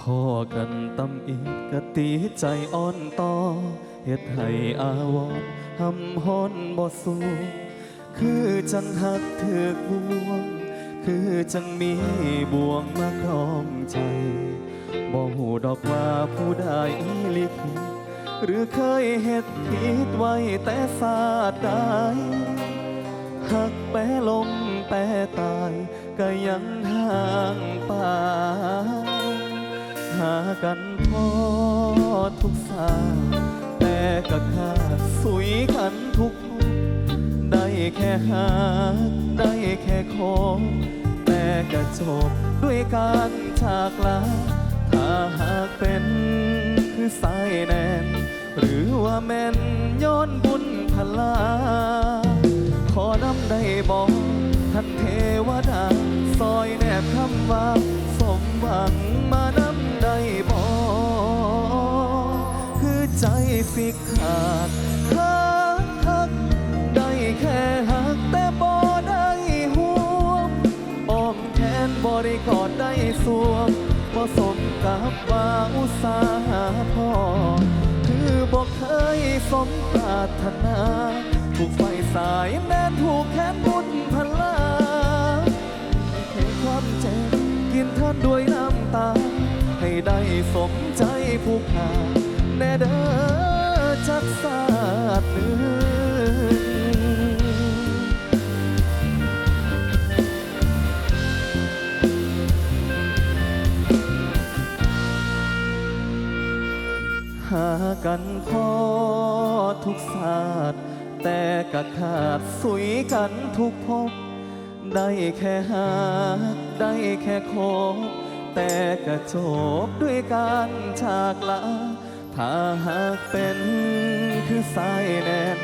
พ่อกันตำอีกกะตีใจอ่อนต่อเฮ็ดให้อาวรหำฮ้อนบ่สู้คือจังหักถือกบวง คือจังมีบ่วงมาคล้องใจบ่หูดอกว่าผู้ใดลิขิตหรือเคยเฮ็ดผิดไว้แต่ศาสตร์ใดหักแปรลมแปรตายก็ยังห่างไป หากันพอทุกสาแต่ก็ขาดสุยกันทุกคนได้แค่หาได้แค่คงแต่ก็จบด้วยการจากลาถ้าหากเป็นคือสายแนน หรือว่าแม่นย้อนบุญพลา ขอน้ำได้บอกท่านเทวดาซอยแนบคำว่า ได้กอดได้สวมบ่สมกับว่าอุตสาหพ่อคือบ่เคยสมปรารถนา ถูกไฟสายแน่นถูกแขนบุญพลาให้ความเจ็บกินท่านด้วยน้ำตา ให้ได้สมใจผู้ขาแน่เด้อ กันพอทุกศาสตร์แต่ก็ขาดสุยกันทุกภพได้แค่หาได้แค่คบแต่ก็จบด้วยการจากลาถ้าหากเป็นคือสายแนน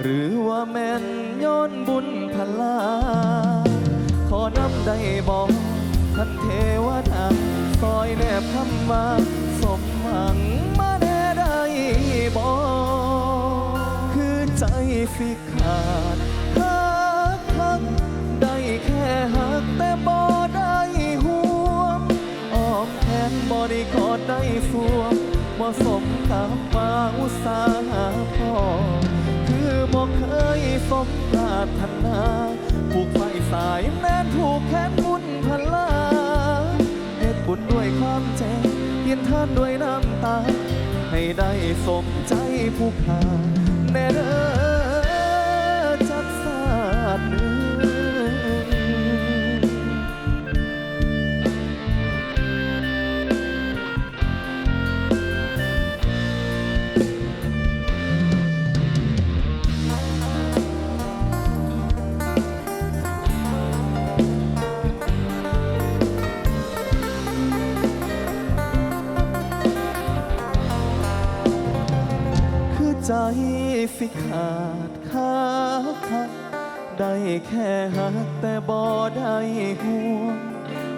หรือว่าแม่นย้อนบุญพลา ขอน้ำได้บอกท่านเทวดาซอยแนบคำว่าสมหวัง สิขาดหักหักได้แค่หักแต่บ่ได้ห่วงออมแขนบ่ได้กอดได้สวมบ่สมกับว่าอุตสาหะพ่อคือบ่เคยสมปรารถนาผูกไฟสายแน่นผูกแขนบุญพลาเฮ็ดบุญด้วยความเจ็บเพียนท่านด้วยน้ำตา ให้ได้สมใจผู้ขาแน่เด้อ ใจสิขาดขาคัดได้แค่หักแต่บ่ได้ห่วง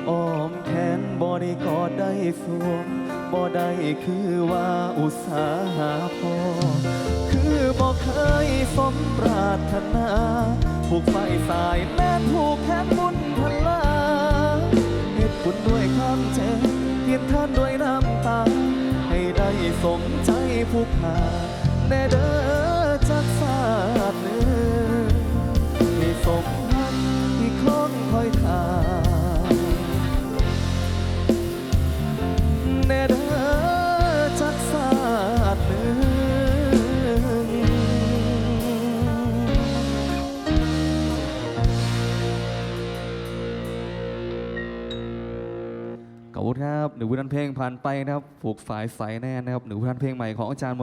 อ้อมแขนบ่ได้กอดได้สวมบ่ได้คือว่าอุตสาหะพอคือบ่เคยสมปรารถนาผูกไฟสายแน่ผูกแขนบุญพลาเหตุบุญด้วยความเจ็บเทียนท่านด้วยน้ำตาให้ได้สมใจผู้ขา แน่เด้อจักสาดหนึ่งให้สมพันที่คล้องคอยทางแน่เด้อจักสาดหนึ่งขอบคุณครับหนึ่งวิธันเพลงผ่านไปนะครับผูกฝายสายแน่นนะครับหนึ่งวิธันเพลงใหม่ของอาจารย์